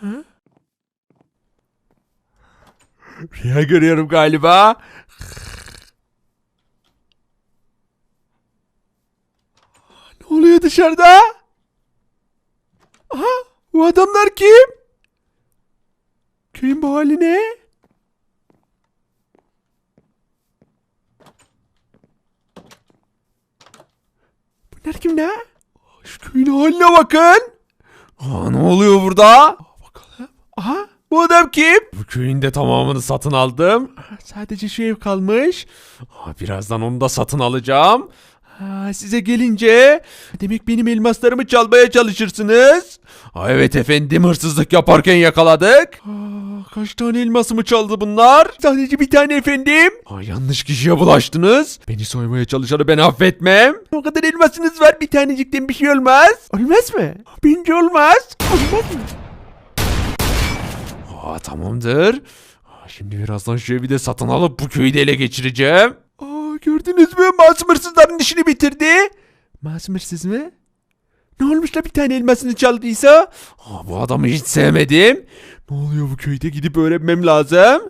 Ha? Rüya görüyorum galiba. Ne oluyor dışarıda? Aha, bu adamlar kim? Köyün bu hali ne? Bunlar kim ne? Şu köyün haline bakın. Aa, ne oluyor burada? Aha bu adam kim? Bu köyün de tamamını satın aldım. Sadece şu ev kalmış. Birazdan onu da satın alacağım. Ha, size gelince demek benim elmaslarımı çalmaya çalışırsınız. Ha, evet efendim hırsızlık yaparken yakaladık. Kaç tane elmasımı çaldı bunlar? Sadece bir tane efendim. Ha, yanlış kişiye bulaştınız. Beni soymaya çalışanı ben affetmem. O kadar elmasınız var bir tanecikten bir şey olmaz. Olmaz mı? Bence olmaz. Olmaz mı? Aa, tamamdır. Aa, Şimdi birazdan şu evi de satın alıp bu köyü de ele geçireceğim. Aa, gördünüz mü? Masum hırsızların işini bitirdi. Masum hırsız mı? Ne olmuş da bir tane elmasını çaldıysa? Aa, bu adamı hiç sevmedim. Ne oluyor bu köyde gidip öğrenmem lazım.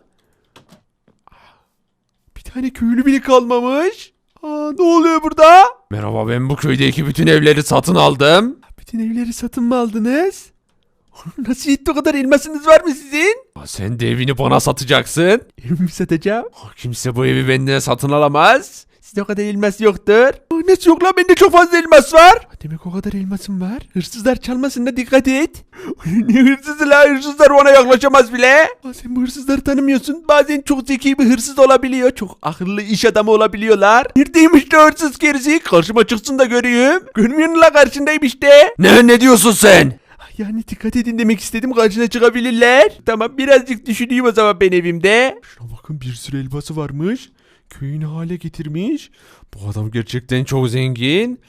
Bir tane köylü bile kalmamış. Aa, ne oluyor burada? Merhaba ben bu köydeki bütün evleri satın aldım. Bütün evleri satın mı aldınız? Nasıl yetti o kadar elmasınız var mı sizin? Sen de evini bana satacaksın. Evimi satacağım. Kimse bu evi benden satın alamaz. Sizde o kadar elmas yoktur. Nasıl yok lan bende çok fazla elmas var. Demek o kadar elmasım var. Hırsızlar çalmasın da dikkat et. ne hırsızı la hırsızlar ona yaklaşamaz bile. Aa, Sen bu hırsızları tanımıyorsun. Bazen çok zeki bir hırsız olabiliyor. Çok akıllı iş adamı olabiliyorlar. Neredeymiş de hırsız gerisi? Karşıma çıksın da göreyim. Görmüyor musun la karşındayım işte. Ne ne diyorsun sen? Yani dikkat edin demek istedim karşına çıkabilirler. Tamam birazcık düşüneyim o zaman ben evimde. Şuna bakın bir sürü elbası varmış. Köyünü hale getirmiş. Bu adam gerçekten çok zengin.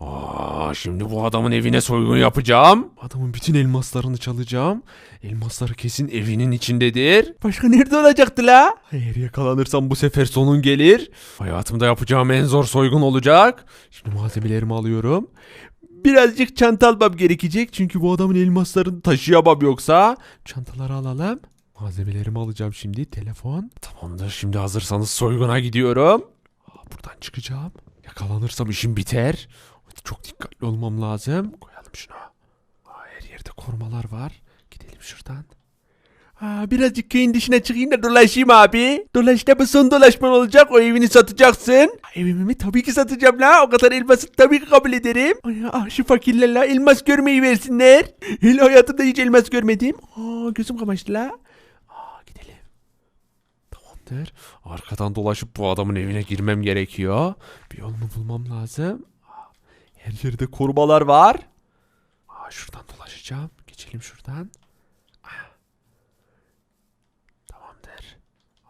Aa, şimdi bu adamın evine soygun yapacağım. Adamın bütün elmaslarını çalacağım. Elmasları kesin evinin içindedir. Başka nerede olacaktı la? Eğer yakalanırsam bu sefer sonun gelir. Hayatımda yapacağım en zor soygun olacak. Şimdi malzemelerimi alıyorum. Birazcık çanta almam gerekecek çünkü bu adamın elmaslarını taşıyamam yoksa. Çantaları alalım. Malzemelerimi alacağım şimdi. Telefon. Tamamdır şimdi hazırsanız soyguna gidiyorum. Buradan çıkacağım. Yakalanırsam işim biter. Çok dikkatli olmam lazım. Koyalım şunu. Her yerde korumalar var. Gidelim şuradan. Birazcık köyün dışına çıkayım da dolaşayım abi. Dolaşta bu son dolaşman olacak. O evini satacaksın. Evimi mi? Tabii ki satacağım la. O kadar elması tabii ki kabul ederim. Ay, ah, şu fakirler la elmas görmeyi versinler. Hele hayatımda hiç elmas görmedim. Aa, gözüm kamaştı la. Aa, gidelim. Tamamdır. Arkadan dolaşıp bu adamın evine girmem gerekiyor. Bir yolunu bulmam lazım. Her yerde korumalar var. Aa, şuradan dolaşacağım. Geçelim şuradan. Tamamdır.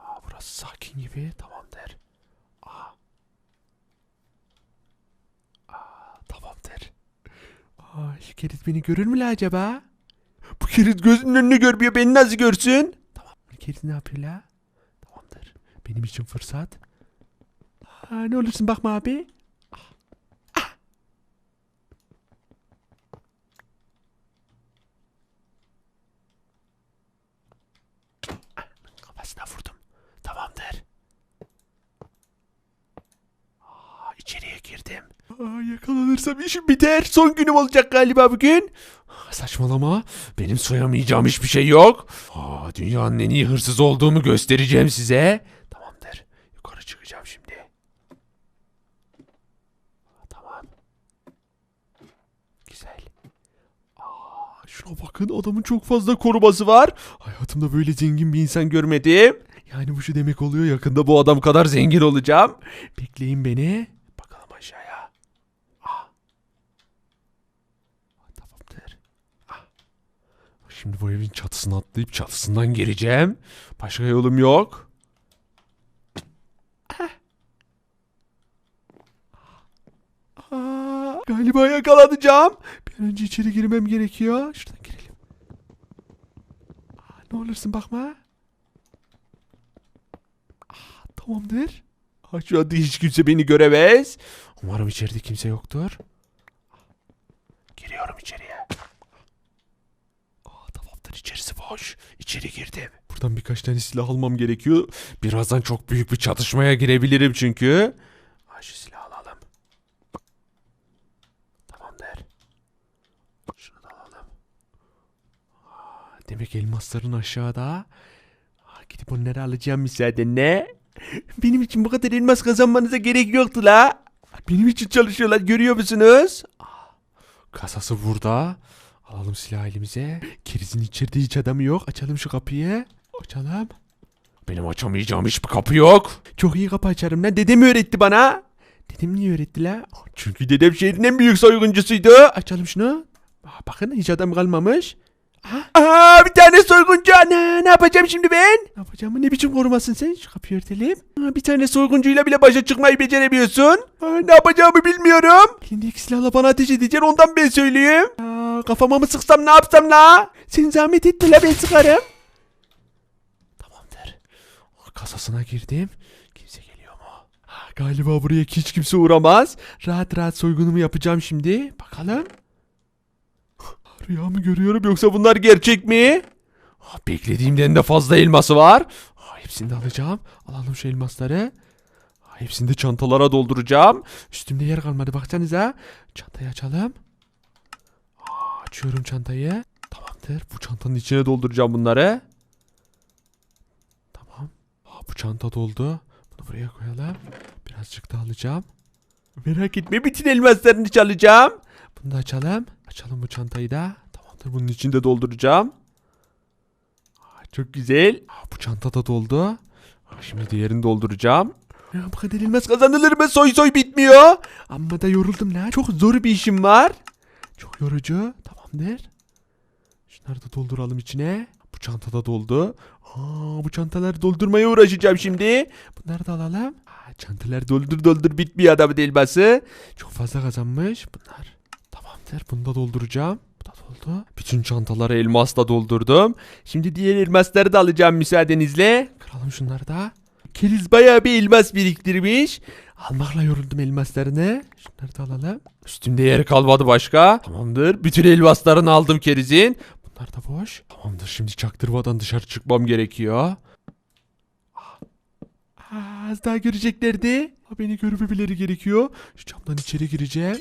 Aa, burası sakin gibi. Tamamdır. Aa. Aa, tamamdır. Aa, şu keriz beni görür mü acaba? Bu keriz gözünün önünü görmüyor. Beni nasıl görsün? Tamam. Bu keriz ne yapıyor la? Tamamdır. Benim için fırsat. Aa, ne olursun bakma abi. Ah. Ah. Kafasına vurdum. Tamamdır. Aa, içeriye girdim. Aa, yakalanırsam işim biter. Son günüm olacak galiba bugün. Aa, Saçmalama. Benim soyamayacağım hiçbir şey yok. Aa, dünyanın en iyi hırsız olduğumu göstereceğim size. Tamamdır. Yukarı çıkacağım şimdi. Tamam. Güzel. Aa, şuna bakın adamın çok fazla koruması var. Hayatımda böyle zengin bir insan görmedim. Yani bu şu demek oluyor yakında bu adam kadar zengin olacağım. Bekleyin beni. Bakalım aşağıya. Ah. Tamamdır. Ah. Şimdi bu evin çatısına atlayıp çatısından gireceğim. Başka yolum yok. Galiba yakalanacağım. Bir önce içeri girmem gerekiyor. Şuradan girelim. Aa, ne olursun bakma. Aa, tamamdır. Aa, şu anda hiç kimse beni göremez. Umarım içeride kimse yoktur. Giriyorum içeriye. Boş. İçeri girdim. Buradan birkaç tane silah almam gerekiyor. Birazdan çok büyük bir çatışmaya girebilirim çünkü. Ha, şu silahı alalım. Tamamdır. Şunu da alalım. Aa, Demek elmasların aşağıda. Aa, Gidip onları alacağım müsaadenle. Benim için bu kadar elmas kazanmanıza gerek yoktu la. Benim için çalışıyorlar görüyor musunuz? Kasası burada. Alalım silah elimize. Kerizin içeride hiç adamı yok. Açalım şu kapıyı. Açalım. Benim açamayacağım hiçbir kapı yok. Çok iyi kapı açarım lan. Dedem öğretti bana. Dedem niye öğretti la? Çünkü dedem şehrin en büyük soyguncusuydu. Açalım şunu. Aa, bakın hiç adam kalmamış. Aha. Aa, bir tane soyguncu. Ana, ne yapacağım şimdi ben? Ne yapacağım? Ne biçim korumasın sen? Şu kapıyı örtelim. Aa, bir tane soyguncuyla bile başa çıkmayı beceremiyorsun. Aa, ne yapacağımı bilmiyorum. Elindeki silahla bana ateş edeceksin ondan ben söyleyeyim. Aa, kafama mı sıksam ne yapsam la? Sen zahmet etme la ben sıkarım. Tamamdır. Kasasına girdim. Kimse geliyor mu? Galiba buraya hiç kimse uğramaz. Rahat rahat soygunumu yapacağım şimdi. Bakalım. Rüya mı görüyorum yoksa bunlar gerçek mi? Beklediğimden de fazla elması var. Hepsini de alacağım. Alalım şu elmasları. Hepsini de çantalara dolduracağım. Üstümde yer kalmadı baksanıza. Çantayı açalım. Aa, Açıyorum çantayı. Tamamdır. Bu çantanın içine dolduracağım bunları. Tamam. Ha, bu çanta doldu. Bunu buraya koyalım. Birazcık da alacağım. Merak etme bütün elmaslarını çalacağım. Bunu da açalım. Açalım bu çantayı da. Tamamdır bunun içinde dolduracağım. Aa, çok güzel. Aa, bu çanta da doldu. Aa, Şimdi diğerini dolduracağım. Ya, bu kadar elmas kazanılır mı? Soy soy bitmiyor. Amma da yoruldum lan. Çok zor bir işim var. Çok yorucu. Tamamdır. Şunları da dolduralım içine. Bu çanta da doldu. Aa, bu çantaları doldurmaya uğraşacağım şimdi. Bunları da alalım. Aa, çantalar doldur doldur bitmiyor adamın elması. Çok fazla kazanmış. Bunlar. Tamamdır. Bunu da dolduracağım. Bu da doldu. Bütün çantaları elmasla doldurdum. Şimdi diğer elmasları da alacağım müsaadenizle. Kıralım şunları da. Keriz bayağı bir elmas biriktirmiş. Almakla yoruldum elmaslarını. Şunları da alalım. Üstümde yer kalmadı başka. Tamamdır. Bütün elmaslarını aldım kerizin. Bunlar da boş. Tamamdır. Şimdi çaktırmadan dışarı çıkmam gerekiyor. Ah. Aa, az daha göreceklerdi. Ha, Beni görmemeleri gerekiyor. Şu camdan içeri gireceğim.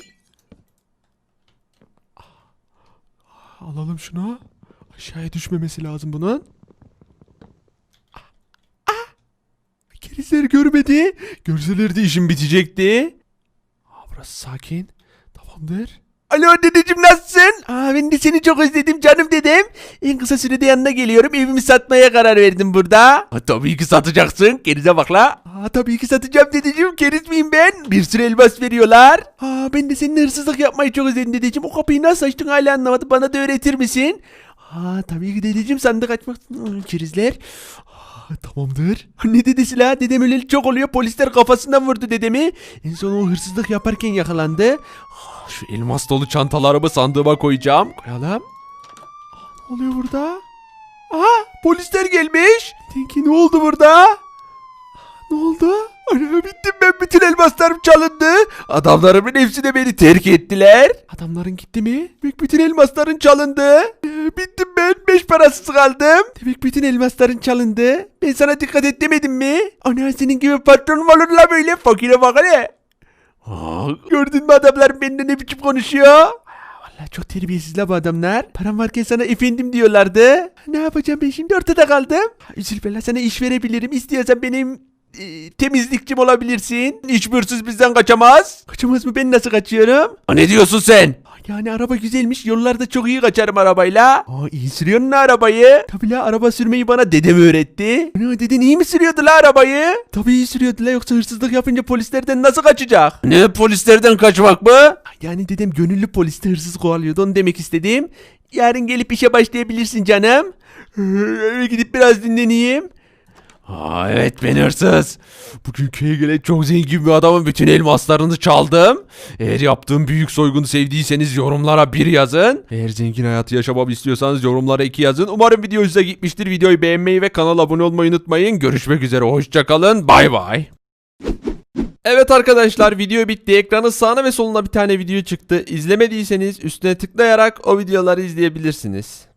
Ah, Alalım şunu. Aşağıya düşmemesi lazım bunun. Ah, ah. Kerizler görmedi. Görselerdi işim bitecekti. Aa, burası sakin. Tamamdır. Alo dedeciğim nasılsın? Aa, ben de seni çok özledim canım dedem. En kısa sürede yanına geliyorum. Evimi satmaya karar verdim burada. Ha, tabii ki satacaksın. Kerize bak la. Aa, tabii ki satacağım dedeciğim. Keriz miyim ben? Bir sürü elmas veriyorlar. Aa, ben de senin hırsızlık yapmayı çok özledim dedeciğim. O kapıyı nasıl açtın hala anlamadım. Bana da öğretir misin? Aa, tabii ki dedeciğim sandık açmak. Kerizler. Aa, Tamamdır. Ne dedesi la? Dedem öleli çok oluyor. Polisler kafasından vurdu dedemi. En son o hırsızlık yaparken yakalandı. Aa, Şu elmas dolu çantalarımı sandığıma koyacağım. Koyalım. Aa, Ne oluyor burada? Aha polisler gelmiş. Tinky ne oldu burada? Ne oldu? Ana bittim ben bütün elmaslarım çalındı. Adamlarımın hepsi de beni terk ettiler. Adamların gitti mi? Bütün elmasların çalındı. Ee, bittim parasız kaldım. Demek bütün elmasların çalındı. Ben sana dikkat et demedim mi? Ana senin gibi patron mu olur la böyle? Fakire bak hele. Aa, gördün mü adamlar benimle ne biçim konuşuyor? Vallahi çok terbiyesiz la bu adamlar. Param varken sana efendim diyorlardı. Ne yapacağım ben şimdi ortada kaldım. Üzülme la sana iş verebilirim. İstiyorsan benim e, temizlikçim olabilirsin. Hiçbir hırsız bizden kaçamaz. Kaçamaz mı? Ben nasıl kaçıyorum? ne diyorsun sen? Yani araba güzelmiş. Yollarda çok iyi kaçarım arabayla. Aa, iyi sürüyorsun la arabayı. Tabii la araba sürmeyi bana dedem öğretti. Ne dedin iyi mi sürüyordu la arabayı? Tabii iyi sürüyordu la yoksa hırsızlık yapınca polislerden nasıl kaçacak? Ne polislerden kaçmak mı? Yani dedem gönüllü poliste hırsız kovalıyordu onu demek istedim. Yarın gelip işe başlayabilirsin canım. Eve gidip biraz dinleneyim. Aa, evet ben hırsız. Bugün köye gelen çok zengin bir adamın bütün elmaslarını çaldım. Eğer yaptığım büyük soygunu sevdiyseniz yorumlara bir yazın. Eğer zengin hayatı yaşamamı istiyorsanız yorumlara iki yazın. Umarım video size gitmiştir. Videoyu beğenmeyi ve kanala abone olmayı unutmayın. Görüşmek üzere hoşçakalın. Bay bay. Evet arkadaşlar video bitti. Ekranın sağına ve soluna bir tane video çıktı. İzlemediyseniz üstüne tıklayarak o videoları izleyebilirsiniz.